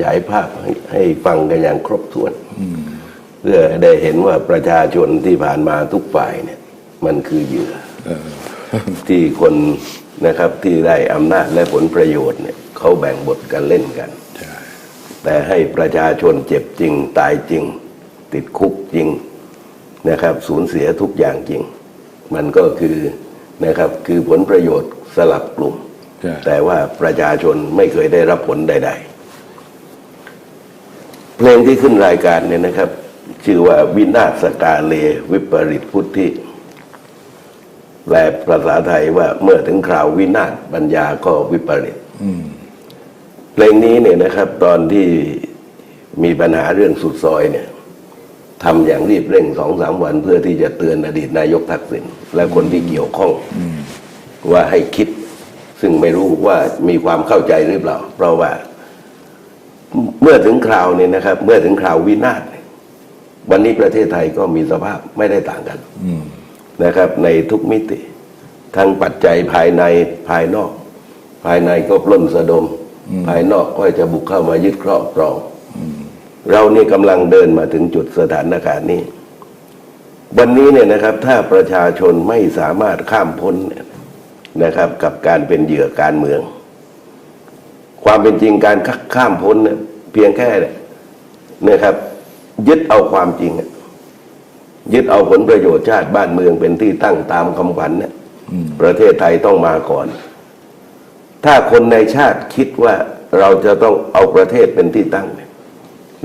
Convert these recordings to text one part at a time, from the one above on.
ฉายภาพให้ให้ฟังกันอย่างครบถ้วนเพื่อได้เห็นว่าประชาชนที่ผ่านมาทุกฝ่ายเนี่ย มันคือเหยื่อที่คนนะครับที่ได้อำนาจและผลประโยชน์เนี่ยเขาแบ่งบทกันเล่นกันใช่แต่ให้ประชาชนเจ็บจริง ตายจริง ติดคุกจริงนะครับ สูญเสียทุกอย่างจริง มันก็คือนะครับคือผลประโยชน์สลับกลุ่มใช่แต่ว่าประชาชนไม่เคยได้รับผลใด ๆ เพลงที่ขึ้นรายการเนี่ยนะครับ ชื่อว่าวินาศกาเลวิปริตพุทธิแปลภาษาไทยว่าเมื่อถึงคราววินาศปัญญาก็วิปริตอืมเพลงนี้เนี่ยนะครับ ตอนที่มีปัญหาเรื่องสุดซอยเนี่ยทำอย่างรีบเร่งสองสามวัน เพื่อที่จะเตือนอดีตนายกทักษิณและคนที่เกี่ยวข้องว่าให้คิด ซึ่งไม่รู้ว่ามีความเข้าใจหรือเปล่า เพราะว่าเมื่อถึงคราวเนี่ยนะครับ เมื่อถึงคราววินาศเนี่ยวันนี้ประเทศไทยก็มีสภาพไม่ได้ต่างกันอืมนะครับ ในทุกมิติ ทั้งปัจจัยภายในภายนอก ภายในก็ปล้นสะดม ภายนอกก็จะบุกเข้ามายึดครอบครองเรานี่กำลังเดินมาถึงจุดสถานการณ์นี้ วันนี้เนี่ยนะครับ ถ้าประชาชนไม่สามารถข้ามพ้นเนี่ยนะครับ กับการเป็นเหยื่อการเมือง ความเป็นจริงการข้ามพ้น เนี่ยเพียงแค่เนี่ยนะครับ ยึดเอาความจริงอะยึดเอาผลประโยชน์ชาติบ้านเมืองเป็นที่ตั้งตามคำขวัญเนี่ยประเทศไทยต้องมาก่อน ถ้าคนในชาติคิดว่าเราจะต้องเอาประเทศเป็นที่ตั้งเนี่ย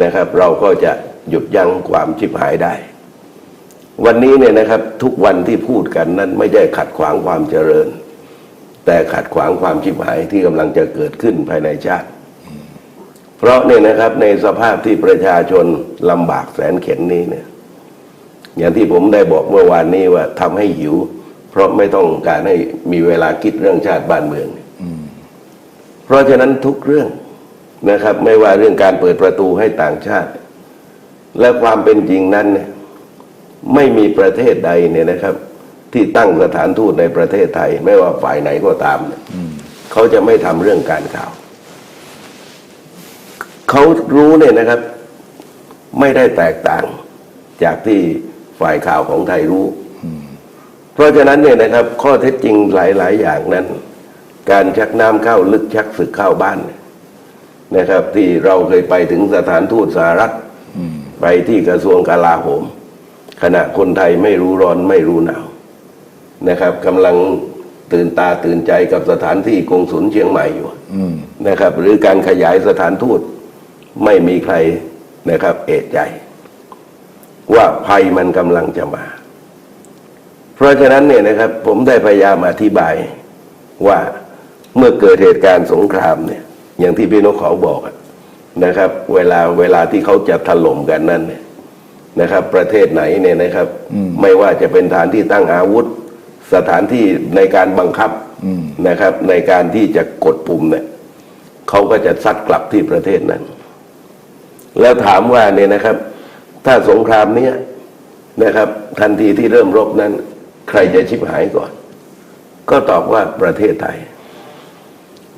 นะครับ เราก็จะหยุดยั้งความชิบหายได้ วันนี้เนี่ยนะครับ ทุกวันที่พูดกันนั้นไม่ได้ขัดขวางความเจริญ แต่ขัดขวางความชิบหายที่กำลังจะเกิดขึ้นภายในชาติ เพราะเนี่ยนะครับในสภาพที่ประชาชนลำบากแสนเข็นนี้เนี่ย อย่างที่ผมได้บอกเมื่อวานนี้ว่าทำให้หิว เพราะไม่ต้องการให้มีเวลาคิดเรื่องชาติบ้านเมืองเพราะฉะนั้นทุกเรื่องนะครับ ไม่ว่าเรื่องการเปิดประตูให้ต่างชาติ และความเป็นจริงนั้นเนี่ยไม่มีประเทศใดเนี่ยนะครับ ที่ตั้งสถานทูตในประเทศไทย ไม่ว่าฝ่ายไหนก็ตามเนี่ยเขาจะไม่ทำเรื่องการข่าว เขารู้เนี่ยนะครับ ไม่ได้แตกต่างจากที่ฝ่ายข่าวของไทยรู้ เพราะฉะนั้นเนี่ยนะครับ ข้อเท็จจริงหลาย ๆ อย่างนั้น การชักน้ำเข้าลึกชักศึกเข้าบ้านเนี่ยนะครับ ที่เราเคยไปถึงสถานทูตสหรัฐไปที่กระทรวงกลาโหม ขณะคนไทยไม่รู้ร้อนไม่รู้หนาวนะครับกำลังตื่นตาตื่นใจกับสถานที่กงสุลเชียงใหม่อยู่อืมนะครับ หรือการขยายสถานทูต ไม่มีใครนะครับเอะใจ ว่าภัยมันกำลังจะมา เพราะฉะนั้นเนี่ยนะครับ ผมได้พยายามอธิบายว่าเมื่อเกิดเหตุการณ์สงครามเนี่ย อย่างที่พี่นกเขาบอกอะนะครับ เวลาเวลาที่เขาจะถล่มกันนั้นเนี่ยนะครับ ประเทศไหนเนี่ยนะครับ ไม่ว่าจะเป็นฐานที่ตั้งอาวุธ สถานที่ในการบังคับนะครับ ในการที่จะกดปุ่มเนี่ยเขาก็จะซัดกลับที่ประเทศนั้น แล้วถามว่าเนี่ยนะครับ ถ้าสงครามเนี้ยนะครับ ทันทีที่เริ่มรบนั้น ใครจะชิบหายก่อน ก็ตอบว่าประเทศไทย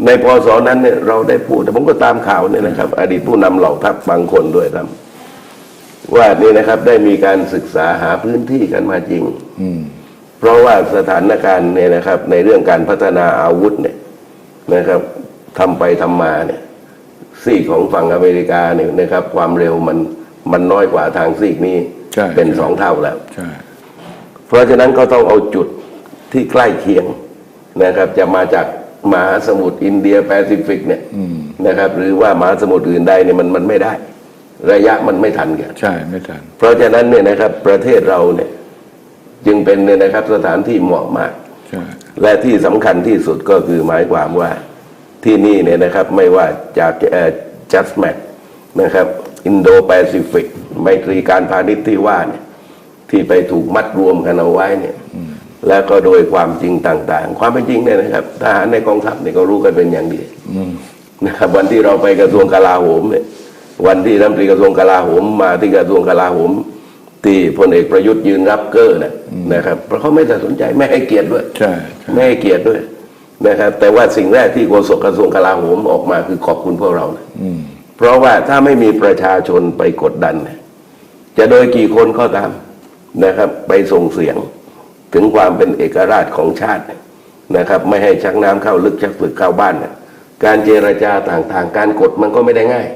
ในพศนั้นเนี่ยเราได้พูดแต่ผมก็ตามข่าวเนี่ยนะครับ อดีตผู้นำเหล่าทัพบางคนด้วยครับว่านี่นะครับได้มีการศึกษาหาพื้นที่กันมาจริง อืเพราะว่าสถานการณ์เนี่ยนะครับ ในเรื่องการพัฒนาอาวุธเนี่ยนะครับทำไปทำมาเนี่ย ซีกของฝั่งอเมริกาเนี่ยนะครับ ความเร็วมันมันน้อยกว่าทางซีกนี้ใช่เป็นสองเท่าแล้วใช่เพราะฉะนั้นก็ต้องเอาจุดที่ใกล้เคียงนะครับ จะมาจากมหาสมุทรอินเดียแปซิฟิกเนี่ยนะครับ หรือว่ามหาสมุทรอื่นใดเนี่ยมันมันไม่ได้ ระยะมันไม่ทันกันใช่ไม่ทัน เพราะฉะนั้นเนี่ยนะครับ ประเทศเราเนี่ย จึงเป็นเนี่ยนะครับสถานที่เหมาะมากใช่และที่สำคัญที่สุดก็คือหมายความว่า ที่นี่เนี่ยนะครับไม่ว่าจากเอ่อ just m a c นะครับอินโดแปซิฟิกไมตรีการพาณิชย์ที่ว่าเนี่ยที่ไปถูกมัดรวมกันเอาไว้เนี่ยแล้วก็โดยความจริงต่าง ๆ ความเป็นจริงเนี่ยนะครับทหารในกองทัพเนี่ยก็รู้กันเป็นอย่างดีนะครับวันที่เราไปกระทรวงกลาโหมเนี่ยวันที่รัฐมนตรีกระทรวงกลาโหมมาที่กระทรวงกลาโหม ที่พลเอกประยุทธ์ยืนรับเกอร์นะนะครับเพราะเขาไม่ได้สนใจไม่ให้เกียรติด้วยใช่ใช่ไม่ให้เกียรติด้วย นะครับ แต่ว่าสิ่งแรกที่โฆษกกระทรวงกลาโหมออกมาคือขอบคุณพวกเรานะเพราะว่าถ้าไม่มีประชาชนไปกดดันเนี่ยจะโดยกี่คนก็ตามนะครับ ไปส่งเสียงถึงความเป็นเอกราชของชาติเนี่ยนะครับ ไม่ให้ชักน้ำเข้าลึกชักฝึกเข้าบ้านเนี่ยการเจรจาต่างๆ การกดมันก็ไม่ได้ง่าย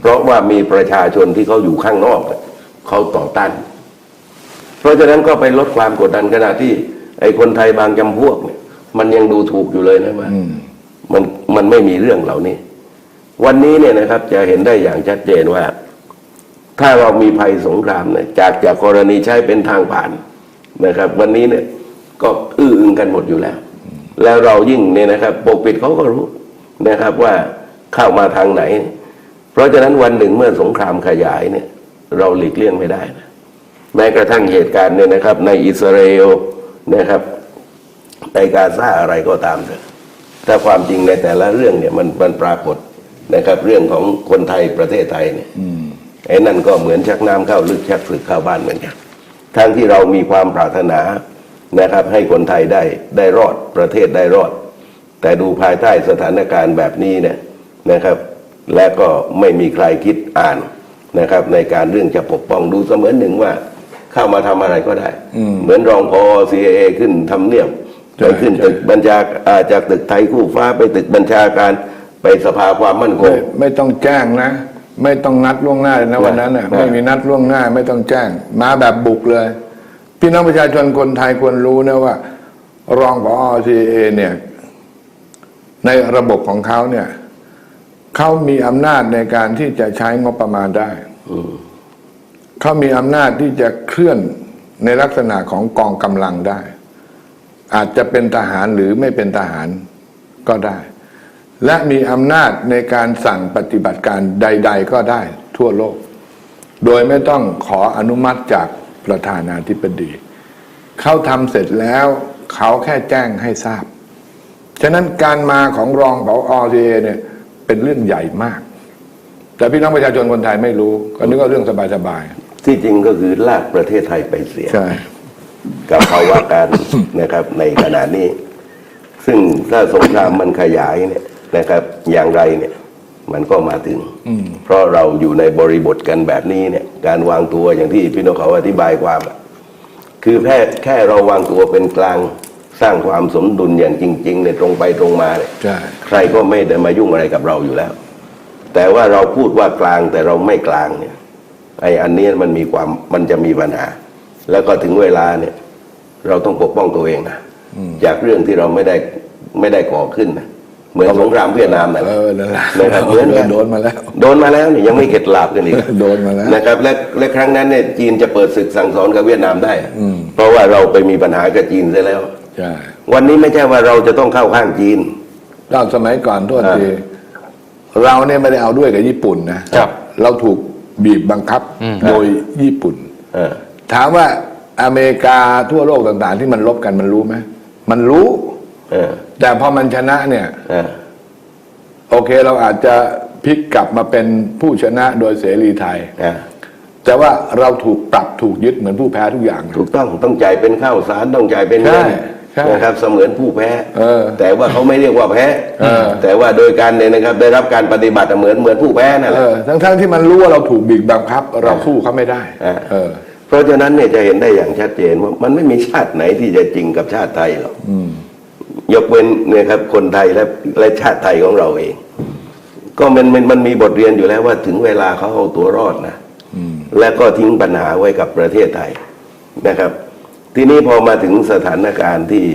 เพราะว่ามีประชาชนที่เขาอยู่ข้างนอกเนี่ยเขาต่อต้าน เพราะฉะนั้นก็ไปลดความกดดันขณะที่ ไอ้คนไทยบางจำพวกเนี่ย มันยังดูถูกอยู่เลยนะว่ามันมันไม่มีเรื่องเหล่านี้ วันนี้เนี่ยนะครับ จะเห็นได้อย่างชัดเจนว่า ถ้าเรามีภัยสงครามเนี่ยจากจากกรณีใช้เป็นทางผ่านนะครับ วันนี้เนี่ย ก็อื้ออึงกันหมดอยู่แล้ว แล้วเรายิ่งเนี่ยนะครับปกปิดเขาก็รู้นะครับว่าเข้ามาทางไหน เพราะฉะนั้นวันหนึ่งเมื่อสงครามขยายเนี่ย เราหลีกเลี่ยงไม่ได้นะแม้กระทั่งเหตุการณ์เนี่ยนะครับ ในอิสราเอลนะครับ ในกาซาอะไรก็ตามเถอะแต่ความจริงในแต่ละเรื่องเนี่ยมันมันปรากฏนะครับ เรื่องของคนไทยประเทศไทยเนี่ยไอ้นั่นก็เหมือนชักน้ำเข้าลึกชักศึกเข้าบ้านเหมือนกันทั้งที่เรามีความปรารถนานะครับ ให้คนไทยได้ได้รอดประเทศได้รอด แต่ดูภายใต้สถานการณ์แบบนี้เนี่ยนะครับ และก็ไม่มีใครคิดอ่านนะครับ ในการเรื่องจะปกป้องดูเสมือนหนึ่งว่า เข้ามาทำอะไรก็ได้ เหมือนรองพอ CIA ขึ้นทำเนียบ ไปขึ้นตึกบัญชาอ่าจากตึกไทยคู่ฟ้าไปตึกบัญชาการไปสภาความมั่นคไม่งไม่ต้องแจ้งนะ ไม่ต้องนัดล่วงหน้าเลยนะวันนั้นน่ะไม่ไม่มีนัดล่วงหน้า ไม่ต้องแจ้ง มาแบบบุกเลย พี่น้องประชาชนคนไทยควรรู้นะว่า รองผอทีเอเนี่ย ในระบบของเขาเนี่ยเขามีอำนาจในการที่จะใช้งบประมาณได้เขามีอำนาจที่จะเคลื่อนในลักษณะของกองกำลังได้ อาจจะเป็นทหารหรือไม่เป็นทหารก็ได้ และมีอำนาจในการสั่งปฏิบัติการใด ๆ ก็ได้ทั่วโลก โดยไม่ต้องขออนุมัติจากประธานาธิบดี เขาทำเสร็จแล้วเขาแค่แจ้งให้ทราบ ฉะนั้นการมาของรองผอเเนี่ยเป็นเรื่องใหญ่มาก แต่พี่น้องประชาชนคนไทยไม่รู้ ก็นึกว่าเรื่องสบายที่จริงก็คือลากประเทศไทยไปเสียๆใช่ กับภาวะการนะครับในขณะนี้ ซึ่งถ้าสงครามมันขยายเนี่ยนะครับ อย่างไรเนี่ยมันก็มาถึง เพราะเราอยู่ในบริบทกันแบบนี้เนี่ย การวางตัวอย่างที่พี่นกเขาอธิบายความอะคือแค่แค่เราวางตัวเป็นกลางสร้างความสมดุลอย่างจริงๆเนี่ยตรงไปตรงมาเนี่ยใช่ใครก็ไม่ได้มายุ่งอะไรกับเราอยู่แล้ว แต่ว่าเราพูดว่ากลางแต่เราไม่กลางเนี่ยไอ้อันนี้มันมีความมันจะมีปัญหา แล้วก็ถึงเวลาเนี่ย เราต้องปกป้องตัวเองนะจากเรื่องที่เราไม่ได้ไม่ได้ก่อขึ้นนะเหมือนสงครามเวียดนามนะเออนั่นแหละนะครับเหมือนกันโดนมาแล้ว โดนมาแล้วเนี่ยยังไม่เข็ดหลาบกันอีกโดนมาแล้วนะครับ และและครั้งนั้นเนี่ยจีนจะเปิดศึกสั่งสอนกับเวียดนามได้ เพราะว่าเราไปมีปัญหากับจีนซะแล้วใช่วันนี้ไม่ใช่ว่าเราจะต้องเข้าข้างจีนตอนสมัยก่อนโทษอ่าทีเราเนี่ยไม่ได้เอาด้วยกับญี่ปุ่นนะครับเราถูกบีบบังคับโดยญี่ปุ่นเออถามว่า อเมริกาทั่วโลกต่างๆ ที่มันลบกันมันรู้ไหมมันรู้ เออแต่พอมันชนะเนี่ย เออโอเคเราอาจจะพลิกกลับมาเป็นผู้ชนะโดยเสรีไทย เออแต่ว่าเราถูกปรับถูกยึดเหมือนผู้แพ้ทุกอย่างนะ ถูกต้องต้องจ่ายเป็นข้าวสารต้องจ่ายเป็นเงินใช่ใช่นะครับเสมือนผู้แพ้เออแต่ว่าเขาไม่เรียกว่าแพ้เออ แต่ว่าโดยการเนี่ยนะครับ ได้รับการปฏิบัติเหมือนเหมือนผู้แพ้นั่นแหเอละ อทั้งๆที่มันรู้ว่าเราถูกบีบบังคับ เราสู้เขาไม่ได้อ่าเออ เพราะฉะนั้นเนี่ยจะเห็นได้อย่างชัดเจนว่ามันไม่มีชาติไหนที่จะจริงกับชาติไทยหรอกยกเว้นเนี่ยครับคนไทยและและชาติไทยของเราเอง ก็มันมันมันมีบทเรียนอยู่แล้วว่าถึงเวลาเขาเอาตัวรอดนะและก็ทิ้งปัญหาไว้กับประเทศไทยนะครับ ทีนี้พอมาถึงสถานการณ์ที่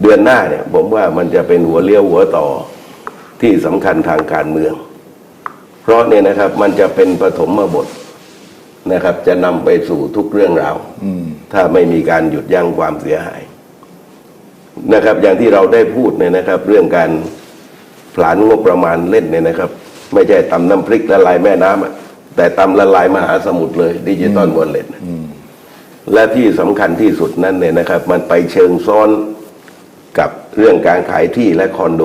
เดือนหน้าเนี่ย ผมว่ามันจะเป็นหัวเลี้ยวหัวต่อที่สำคัญทางการเมือง เพราะเนี่ยนะครับมันจะเป็นปฐมบท นะครับ จะนำไปสู่ทุกเรื่องราวถ้าไม่มีการหยุดยั้งความเสียหาย นะครับ อย่างที่เราได้พูดเนี่ยนะครับ เรื่องการผลานงบประมาณเล่นเนี่ยนะครับ ไม่ใช่ตำน้ำพริกละลายแม่น้ำอะแต่ตำละลายมหาสมุทรเลย ดิจิตอลวอลเล็ตและที่สำคัญที่สุดนั้นเนี่ยนะครับ มันไปเชิงซ้อนกับเรื่องการขายที่และคอนโด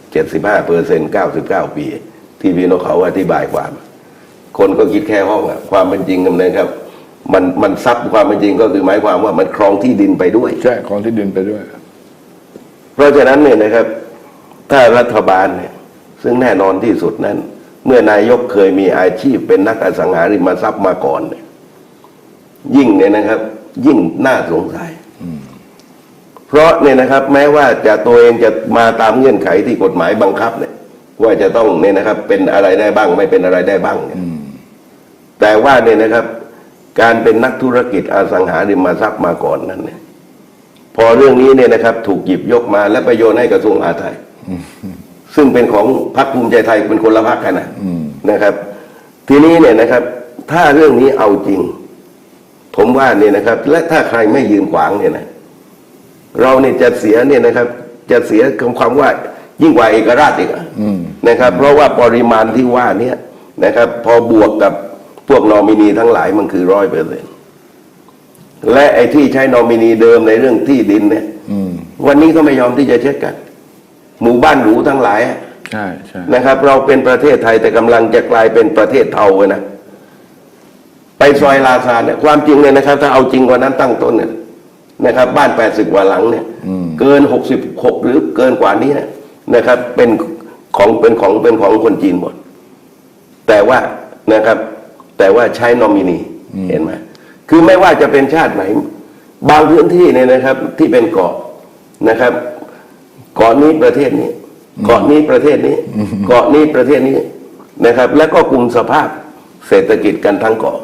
75เปอร์เซ็นต์99 ปี ที่พี่นกเขาอธิบายความ คนก็คิดแค่ห้องอะความเป็นจริงกันนะครับ มันมันซับความเป็นจริงก็คือหมายความว่ามันครองที่ดินไปด้วย ใช่ของที่ดินไปด้วย เพราะฉะนั้นเนี่ยนะครับ ถ้ารัฐบาลเนี่ย ซึ่งแน่นอนที่สุดนั้น เมื่อนายกเคยมีอาชีพเป็นนักอสังหาริมทรัพย์มาก่อนเนี่ยยิ่งเนี่ยนะครับ ยิ่งน่าสงสัยเพราะเนี่ยนะครับ แม้ว่าจะตัวเองจะมาตามเงื่อนไขที่กฎหมายบังคับเนี่ยว่าจะต้องเนี่ยนะครับ เป็นอะไรได้บ้าง ไม่เป็นอะไรได้บ้างเนี่ย แต่ว่าเนี่ยนะครับ การเป็นนักธุรกิจอสังหาริมทรัพย์มาก่อนนั้นเนี่ยพอเรื่องนี้เนี่ยนะครับ ถูกหยิบยกมาและประโยชน์ให้กระทรวงมหาดไทย ซึ่งเป็นของพรรคภูมิใจไทยเป็นคนละพรรคกันนะนะครับ ทีนี้เนี่ยนะครับ ถ้าเรื่องนี้เอาจริง ผมว่าเนี่ยนะครับ และถ้าใครไม่ยืนขวางเนี่ยนะเราเนี่ยจะเสียเนี่ยนะครับ จะเสียความว่ายิ่งกว่าเอกราชอีกนะครับ เพราะว่าปริมาณที่ว่าเนี่ยนะครับ พอบวกกับ พวกนอมินีทั้งหลายมันคือร้อยเปอร์เซ็นและไอ้ที่ใช้นอมินีเดิมในเรื่องที่ดินเนี่ยวันนี้ก็ไม่ยอมที่จะเช็คกัน หมู่บ้านหรูทั้งหลายอะใช่ใช่นะครับ เราเป็นประเทศไทยแต่กำลังจะกลายเป็นประเทศเทาเลยนะไปซอยลาซานเนี่ยความจริงเลยนะครับ ถ้าเอาจริงกว่านั้นตั้งต้นเนี่ยนะครับ บ้านแปดสิบกว่าหลังเนี่ยเกินหกสิบหกหรือเกินกว่านี้นะนะครับ เป็นของเป็นของเป็นของคนจีนหมดแต่ว่านะครับ แต่ว่าใช้นอมินีเห็นไหมคือไม่ว่าจะเป็นชาติไหน บางพื้นที่เนี่ยนะครับ ที่เป็นเกาะนะครับเกาะนี้ประเทศนี้เกาะนี้ประเทศนี้เกาะนี้ประเทศนี้นะครับ แล้วก็กลุ่มสภาพเศรษฐกิจกันทั้งเกาะ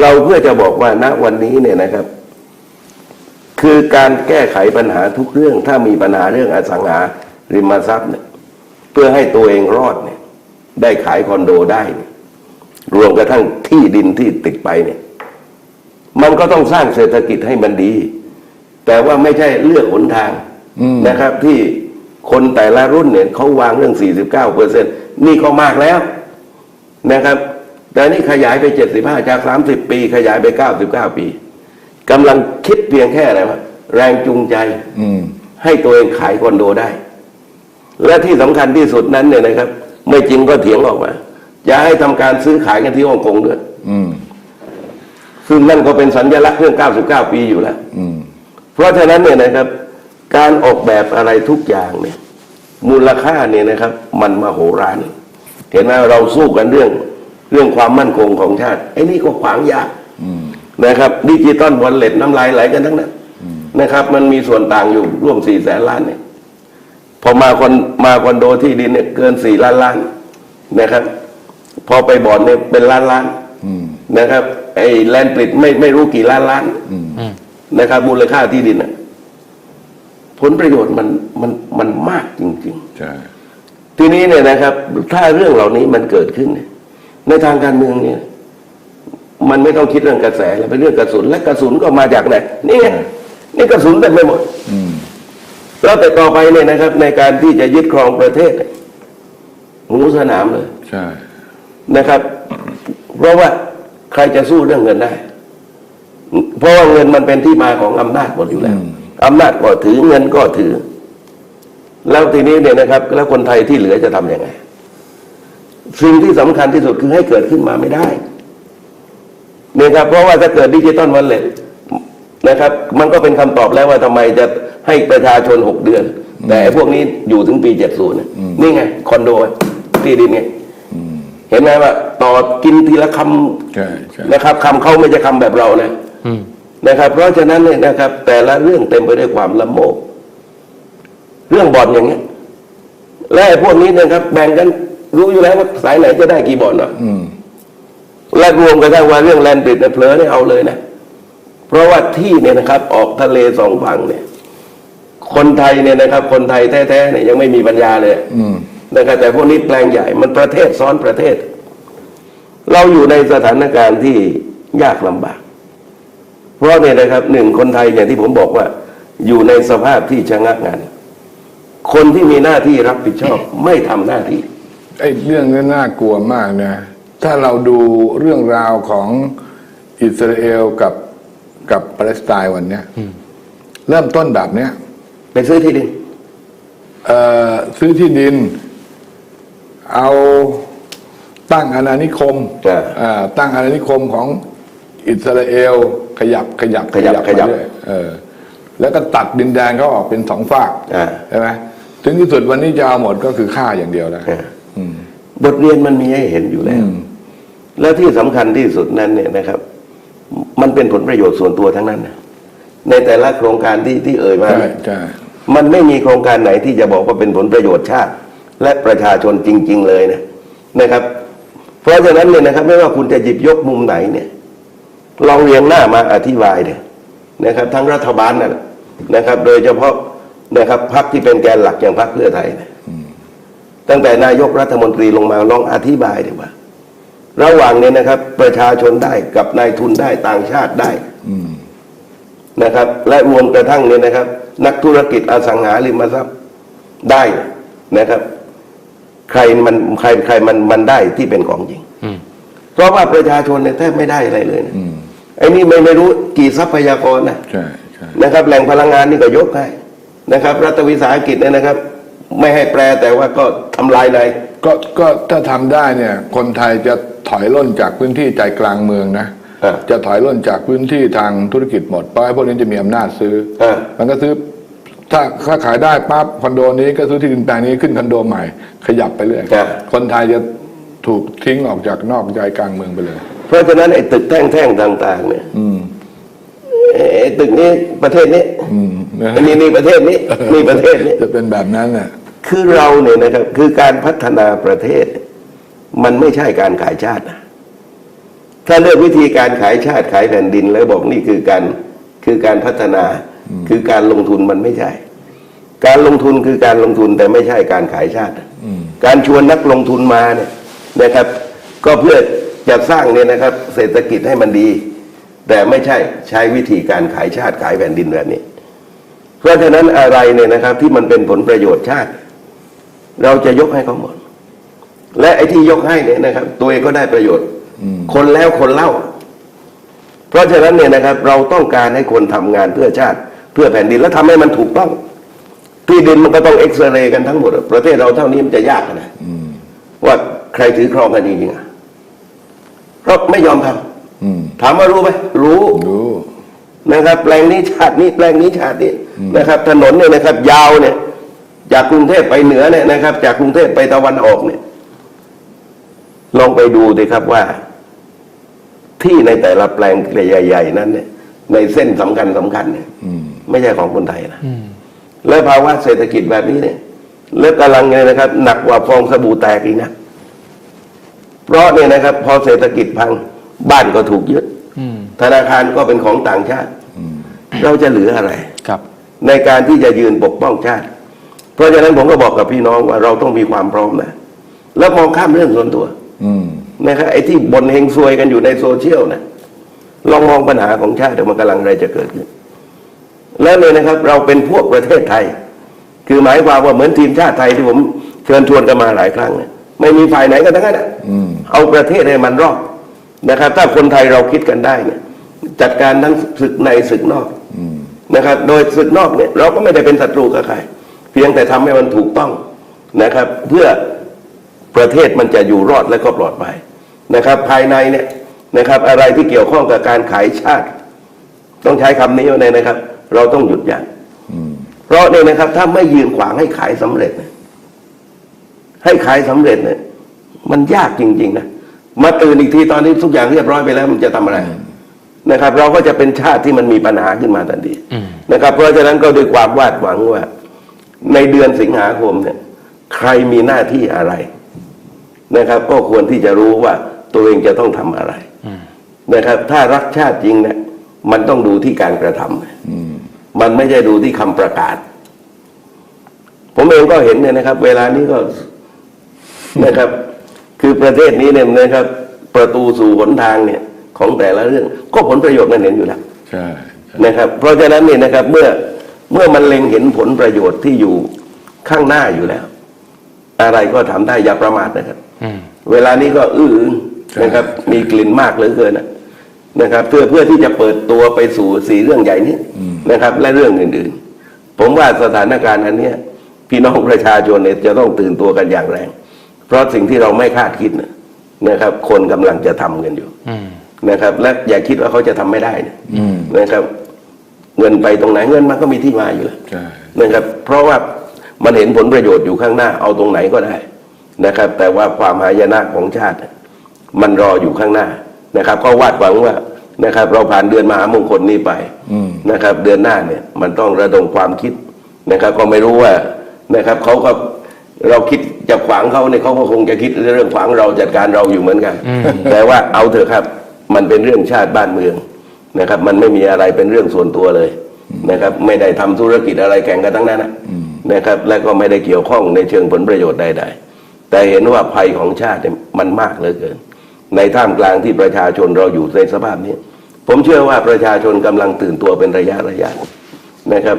เราเพื่อจะบอกว่าณวันนี้เนี่ยนะครับ คือการแก้ไขปัญหาทุกเรื่อง ถ้ามีปัญหาเรื่องอสังหาริมทรัพย์เนี่ยเพื่อให้ตัวเองรอดเนี่ย ได้ขายคอนโดได้เนี่ย รวมกระทั่งที่ดินที่ติดไปเนี่ย มันก็ต้องสร้างเศรษฐกิจให้มันดี แต่ว่าไม่ใช่เลือกหนทางนะครับ ที่คนแต่ละรุ่นเนี่ยเขาวางเรื่อง 49เปอร์เซ็นนี่ก็มากแล้วนะครับ แต่นี่ขยายไป 75 จาก 30 ปี ขยายไป 99 ปีกำลังคิดเพียงแค่อะไรวะแรงจูงใจอืมให้ตัวเองขายคอนโดได้ และที่สำคัญที่สุดนั้นเนี่ยนะครับ ไม่จริงก็เถียงออกมา อย่าให้ทำการซื้อขายกันที่ฮ่องกงด้วยอืมซึ่งนั่นก็เป็นสัญลักษณ์เรื่อง 99 ปีอยู่แล้วอืมเพราะฉะนั้นเนี่ยนะครับ การออกแบบอะไรทุกอย่างเนี่ย มูลค่าเนี่ยนะครับ มันมโหฬารเห็นไหมเราสู้กันเรื่องเรื่องความมั่นคงของชาติไอ้นี่ก็ขวางยากนะครับดิจิตอลวอลเล็ตน้ำลายไหลกันทั้งนั้นนะครับ มันมีส่วนต่างอยู่ร่วมสี่แสนล้านเนี่ยพอมาคอนมาคอนโดที่ดินเนี่ยเกินสี่ล้านล้านนะครับ พอไปบ่อนเนี่ยเป็นล้านล้านนะครับ ไอ้แลนด์ปลิดไม่ไม่รู้กี่ล้านล้านนะครับมูลค่าที่ดินน่ะผลประโยชน์มันมันมันมากจริงใช่ๆทีนี้เนี่ยนะครับ ถ้าเรื่องเหล่านี้มันเกิดขึ้นเนี่ยในทางการเมืองเนี่ย มันไม่ต้องคิดเรื่องกระแสแล้วเป็นเรื่องกระสุน และกระสุนก็มาจากไหนนี่ไงนี่กระสุนเต็มไปหมดอืมแล้วแต่ต่อไปเนี่ยนะครับ ในการที่จะยึดครองประเทศเนี่ยหูสนามเลย ใช่ นะครับ เพราะว่าใครจะสู้เรื่องเงินได้ เพราะว่าเงินมันเป็นที่มาของอำนาจหมดอยู่แล้วอำนาจก็ถือเงินก็ถือ แล้วทีนี้เนี่ยนะครับ แล้วคนไทยที่เหลือจะทำยังไง สิ่งที่สำคัญที่สุดคือให้เกิดขึ้นมาไม่ได้เนี่ยครับเพราะว่าถ้าเกิดดิจิตอลวันเล็ตนะครับ มันก็เป็นคำตอบแล้วว่าทำไมจะให้ประชาชนหกเดือน แต่ไอ้พวกนี้อยู่ถึงปีเจ็ดศูนย์นี่ไง คอนโดที่ดินไง เห็นไหมว่าต่อกินทีละคำใช่ใช่นะครับคำเขาไม่ใช่คำแบบเรานะนะครับ เพราะฉะนั้นเนี่ยนะครับ แต่ละเรื่องเต็มไปด้วยความละโมบเรื่องบ่อนอย่างเงี้ยและไอ้พวกนี้นะครับ แบ่งกันรู้อยู่แล้วว่าสายไหนจะได้กี่บ่อนเนาะอืมและรวมกันทั้งว่าเรื่องแลนด์บริดเนี่ยเพลอเนี่ยเอาเลยนะเพราะว่าที่เนี่ยนะครับ ออกทะเลสองฝั่งเนี่ย คนไทยเนี่ยนะครับ คนไทยแท้ๆเนี่ยยังไม่มีปัญญาเลย อืม นะครับแต่พวกนี้แปลงใหญ่มันประเทศซ้อนประเทศ เราอยู่ในสถานการณ์ที่ยากลำบาก เพราะเนี่ยนะครับหนึ่งคนไทยอย่างที่ผมบอกว่า อยู่ในสภาพที่ชะงักงันคนที่มีหน้าที่รับผิดชอบไม่ทำหน้าที่ไอ้เรื่องนี้น่ากลัวมากนะถ้าเราดูเรื่องราวของอิสราเอลกับกับปาเลสไตน์วันเนี้ยเริ่มต้นแบบเนี้ยไปซื้อที่ดินเอ่อซื้อที่ดิน เอาตั้งอาณานิคมอ่าอ่าตั้งอาณานิคมของอิสราเอล ขยับขยับขยับขยับ มาเรื่อเออ แล้วก็ตัดดินแดนเขาออกเป็นสองฝากอ่า ใช่ไหมถึงที่สุดวันนี้จะเอาหมดก็คือฆ่าอย่างเดียวแล้วอ่าบทเรียนมันมีให้เห็นอยู่แล้ว แล้วที่สำคัญที่สุดนั้นเนี่ยนะครับ มันเป็นผลประโยชน์ส่วนตัวทั้งนั้นนะในแต่ละโครงการที่ที่เอ่ยมา ใช่เนี่ยใช่ มันไม่มีโครงการไหนที่จะบอกว่าเป็นผลประโยชน์ชาติ และประชาชนจริง ๆ เลยนะนะครับ เพราะฉะนั้นเนี่ยนะครับ ไม่ว่าคุณจะหยิบยกมุมไหนเนี่ยลองเรียงหน้ามาอธิบายเนี่ยนะครับ ทั้งรัฐบาลนั่นแหละนะครับ โดยเฉพาะนะครับพรรคที่เป็นแกนหลักอย่างพรรคเพื่อไทยตั้งแต่นายกรัฐมนตรีลงมาลองอธิบายดีว่า ระหว่างนี้นะครับ ประชาชนได้กับนายทุนได้ต่างชาติได้นะครับ และรวมกระทั่งเนี่ยนะครับ นักธุรกิจอสังหาริมทรัพย์ได้นะครับ ใครมันใครใครมันมันได้ที่เป็นของจริงอืมเพราะว่าประชาชนเนี่ยแทบไม่ได้อะไรเลยนะไอ้นี่ไม่ไม่รู้กี่ทรัพยากรนะใช่ใช่นะครับ แหล่งพลังงานนี่ก็ยกให้นะครับ รัฐวิสาหกิจเนี่ยนะครับ ไม่ให้แปลแต่ว่าก็ทำลายในก็ก็ถ้าทำได้เนี่ย คนไทยจะถอยล่นจากพื้นที่ใจกลางเมืองนะอ่าจะถอยล่นจากพื้นที่ทางธุรกิจหมดเพราะไอ้พวกนี้จะมีอำนาจซื้ออ่ามันก็ซื้อ ถ้าถ้าขายได้ปั๊บคอนโดนี้ก็ซื้อที่ดินแปลงนี้ขึ้นคอนโดใหม่ ขยับไปเรื่อยครับ คนไทยจะถูกทิ้งออกจากนอกใจกลางเมืองไปเลย เพราะฉะนั้นไอ้ตึกแท่งๆต่าง ๆ เนี่ยอืมไอ้ตึกนี้ประเทศนี้อืมนะอันนี้นี่ประเทศนี้นี่ประเทศนี้ จะเป็นแบบนั้นน่ะ คือเราเนี่ยนะครับ คือการพัฒนาประเทศ มันไม่ใช่การขายชาตินะถ้าเลือกวิธีการขายชาติขายแผ่นดินแล้วบอกนี่คือการคือการพัฒนา คือการลงทุนมันไม่ใช่ การลงทุนคือการลงทุนแต่ไม่ใช่การขายชาตินะการชวนนักลงทุนมาเนี่ยนะครับ ก็เพื่อจะสร้างเนี่ยนะครับ เศรษฐกิจให้มันดี แต่ไม่ใช่ใช้วิธีการขายชาติขายแผ่นดินแบบนี้ เพราะฉะนั้นอะไรเนี่ยนะครับ ที่มันเป็นผลประโยชน์ชาติ เราจะยกให้เขาหมด และไอ้ที่ยกให้เนี่ยนะครับ ตัวเองก็ได้ประโยชน์คนแล้วคนเล่า เพราะฉะนั้นเนี่ยนะครับ เราต้องการให้คนทำงานเพื่อชาติ เพื่อแผ่นดินแล้วทำให้มันถูกต้อง ที่ดินมันก็ต้องเอ็กซเรย์กันทั้งหมดอะประเทศเราเท่านี้มันจะยากนะว่าใครถือครองกันจริงๆอะเพราะไม่ยอมทำอืมถามว่ารู้ไหมรู้ดูนะครับ แปลงนี้ชาตินี้แปลงนี้ชาตินี้นะครับ ถนนเนี่ยนะครับ ยาวเนี่ย จากกรุงเทพไปเหนือเนี่ยนะครับ จากกรุงเทพไปตะวันออกเนี่ย ลองไปดูดิครับว่า ที่ในแต่ละแปลงใหญ่ๆนั้นเนี่ยในเส้นสำคัญสำคัญเนี่ย ไม่ใช่ของคนไทยนะและภาวะเศรษฐกิจแบบนี้เนี่ยแล้วกำลังเนี่ยนะครับ หนักกว่าฟองสบู่แตกอีกนะเพราะเนี่ยนะครับ พอเศรษฐกิจพังบ้านก็ถูกยึดอืมธนาคารก็เป็นของต่างชาติเราจะเหลืออะไรครับ ในการที่จะยืนปกป้องชาติ เพราะฉะนั้นผมก็บอกกับพี่น้องว่าเราต้องมีความพร้อมนะแล้วมองข้ามเรื่องส่วนตัวอืมนะครับไอ้ที่บ่นเฮงซวยกันอยู่ในโซเชียลนะลองมองปัญหาของชาติเดี๋ยวมันกำลังอะไรจะเกิดขึ้น แล้วเนี่ยนะครับเราเป็นพวกประเทศไทย คือหมายความว่าเหมือนทีมชาติไทยที่ผมเชิญชวนกันมาหลายครั้งเนี่ยไม่มีฝ่ายไหนกันทั้งนั้นอะเอาประเทศให้มันรอดนะครับ ถ้าคนไทยเราคิดกันได้เนี่ย จัดการทั้งศึกในศึกนอกนะครับ โดยศึกนอกเนี่ย เราก็ไม่ได้เป็นศัตรูกับใคร เพียงแต่ทำให้มันถูกต้องนะครับ เพื่อประเทศมันจะอยู่รอดและก็ปลอดภัยนะครับ ภายในเนี่ยนะครับ อะไรที่เกี่ยวข้องกับการขายชาติ ต้องใช้คำนี้ไว้เลยนะครับ เราต้องหยุดยั้งเพราะเนี่ยนะครับ ถ้าไม่ยืนขวางให้ขายสำเร็จเนี่ยให้ขายสำเร็จเนี่ย มันยากจริง ๆ นะมาตื่นอีกทีตอนนี้ทุกอย่างเรียบร้อยไปแล้ว มันจะทำอะไรนะครับ เราก็จะเป็นชาติที่มันมีปัญหาขึ้นมาทันทีนะครับ เพราะฉะนั้นก็ด้วยความวาดหวังว่า ในเดือนสิงหาคมเนี่ย ใครมีหน้าที่อะไรนะครับ ก็ควรที่จะรู้ว่าตัวเองจะต้องทำอะไรนะครับ ถ้ารักชาติจริงเนี่ยมันต้องดูที่การกระทำ มันไม่ใช่ดูที่คำประกาศ ผมเองก็เห็นเนี่ยนะครับ เวลานี้ก็นะครับ คือประเทศนี้เนี่ยนะครับ ประตูสู่หนทางเนี่ย ของแต่ละเรื่อง ก็ผลประโยชน์มันเห็นอยู่แล้วใช่นะครับ เพราะฉะนั้นเนี่ยนะครับ เมื่อเมื่อมันเล็งเห็นผลประโยชน์ที่อยู่ข้างหน้าอยู่แล้ว อะไรก็ทำได้อย่าประมาทนะครับอืมเวลานี้ก็อื้ออึงนะครับ มีกลิ่นมากเหลือเกินนะ นะครับ เพื่อเพื่อที่จะเปิดตัวไปสู่สีเรื่องใหญ่นี้นะครับ และเรื่องอื่นๆ ผมว่าสถานการณ์อันเนี้ยพี่น้องประชาชนเนี่ยจะต้องตื่นตัวกันอย่างแรง เพราะสิ่งที่เราไม่คาดคิดนะนะครับ คนกำลังจะทำกันอยู่อืมนะครับ และอย่าคิดว่าเขาจะทำไม่ได้นะนะครับ เงินไปตรงไหนเงินมันก็มีที่มาอยู่แล้วใช่นะครับ เพราะว่ามันเห็นผลประโยชน์อยู่ข้างหน้าเอาตรงไหนก็ได้นะครับ แต่ว่าความหายนะของชาติ มันรออยู่ข้างหน้านะครับ ก็วาดหวังว่า นะครับ เราผ่านเดือนมหามงคลนี้ไปนะครับ เดือนหน้าเนี่ยมันต้องระดมความคิดนะครับ ก็ไม่รู้ว่านะครับเขาก็เราคิดจะขวางเขาเนี่ยเขาก็คงจะคิดเรื่องขวางเราจัดการเราอยู่เหมือนกัน แต่ว่าเอาเถอะครับ มันเป็นเรื่องชาติบ้านเมืองนะครับ มันไม่มีอะไรเป็นเรื่องส่วนตัวเลยนะครับ ไม่ได้ทำธุรกิจอะไรแข่งกันทั้งนั้นนะนะครับ และก็ไม่ได้เกี่ยวข้องในเชิงผลประโยชน์ใดๆแต่เห็นว่าภัยของชาติเนี่ยมันมากเหลือเกิน ในท่ามกลางที่ประชาชนเราอยู่ในสภาพนี้ ผมเชื่อว่าประชาชนกำลังตื่นตัวเป็นระยะระยะนะครับ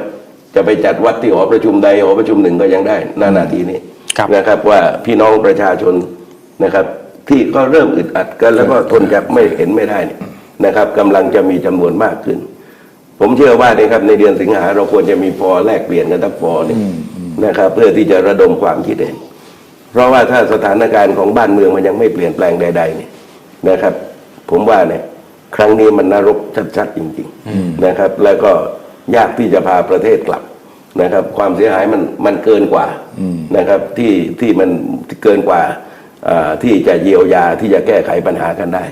จะไปจัดวัดที่หอประชุมใดหอประชุมหนึ่งก็ยังได้นานาทีนี้ครับนะครับว่าพี่น้องประชาชนนะครับ ที่ก็เริ่มอึดอัดกันแล้วก็ทนจะไม่เห็นไม่ได้เนี่ยนะครับกำลังจะมีจำนวนมากขึ้น ผมเชื่อว่านะครับในเดือนสิงหาเราควรจะมีพอแลกเปลี่ยนกันทั้งพอเนี่ยนะครับ เพื่อที่จะระดมความคิดเห็นเพราะว่าถ้าสถานการณ์ของบ้านเมืองมันยังไม่เปลี่ยนแปลงใด ๆ เนี่ย นะครับ ผมว่าเนี่ยครั้งนี้มันนรกชัดๆจริงๆนะครับ แล้วก็ยากที่จะพาประเทศกลับนะครับ ความเสียหายมันมันเกินกว่านะครับที่ที่มันเกินกว่าอ่าที่จะเยียวยาที่จะแก้ไขปัญหากันได้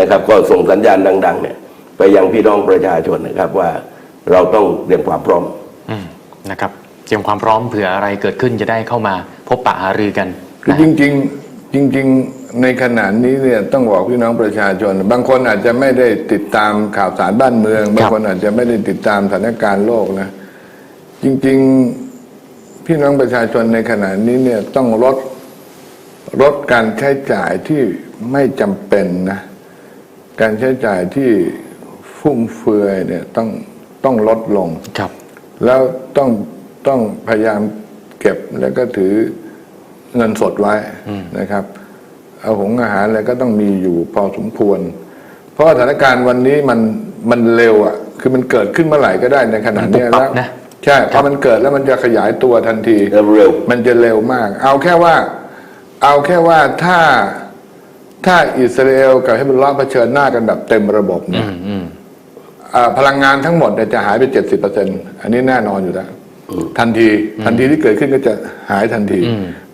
นะครับ ก็ส่งสัญญาณดัง ๆ เนี่ย ไปยังพี่น้องประชาชนนะครับว่าเราต้องเตรียมความพร้อมอืมนะครับ เตรียมความพร้อมเผื่ออะไรเกิดขึ้นจะได้เข้ามาพบปะหารือกันคือนะจริงๆ จริงๆ ในขณะนี้เนี่ยต้องบอกพี่น้องประชาชน บางคนอาจจะไม่ได้ติดตามข่าวสารบ้านเมือง บางคนอาจจะไม่ได้ติดตามสถานการณ์โลกนะ จริงๆ พี่น้องประชาชนในขณะนี้เนี่ยต้องลดลดการใช้จ่ายที่ไม่จำเป็นนะ การใช้จ่ายที่ฟุ่มเฟือยเนี่ยต้องต้องลดลง ครับ แล้วต้องต้องพยายามเก็บแล้วก็ถือ เงินสดไว้นะครับเอาหงอาหารอะไรก็ต้องมีอยู่พอสมควร เพราะว่าสถานการณ์วันนี้มันมันเร็วอะ คือมันเกิดขึ้นเมื่อไหร่ก็ได้ในขณะเนี้ยมันปุ๊บปั๊แล้วบนะใช่พอมันเกิดแล้วมันจะขยายตัวทันทีเร็วมันจะเร็วมาก เอาแค่ว่า เอาแค่ว่าถ้าถ้าอิสราเอลกับเฮบรุลลอฮ์เผชิญหน้ากันแบบเต็มระบบเนี่ยอืมอืมอ่าพลังงานทั้งหมดเนี่ยจะหายไปเจ็ดสิบเปอร์เซ็นอันนี้แน่นอนอยู่แล้ว ทันที ทันทีที่เกิดขึ้นก็จะหายทันที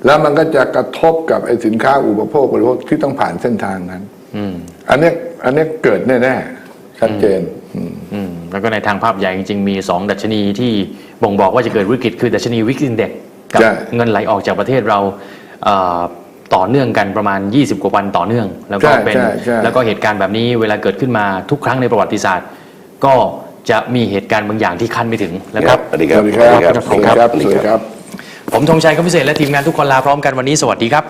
แล้วมันก็จะกระทบกับไอ้สินค้าอุปโภคบริโภคที่ต้องผ่านเส้นทางนั้นอืมอันเนี้ยอันเนี้ยเกิดแน่ๆชัดเจนอืมอืมแล้วก็ในทางภาพใหญ่จริงๆมี 2 ดัชนีที่บ่งบอกว่าจะเกิดวิกฤตคือดัชนีวิกฤตเด็กกับใช่เงินไหลออกจากประเทศเราเอ่อต่อเนื่องกันประมาณ 20 กว่าวันต่อเนื่อง แล้วก็ใช่เป็นใช่ใช่แล้วก็เหตุการณ์แบบนี้เวลาเกิดขึ้นมาทุกครั้งในประวัติศาสตร์ ก็ จะมีเหตุการณ์บางอย่างที่คาดไม่ถึงๆนะครับ สวัสดีคสรับวัสดีครับ สวัสดีครับ สวัสดีครับ ผมธงชัยก็พิเศษและทีมงานทุกคนลาพร้อมกันวันนี้ สวัสดีครับ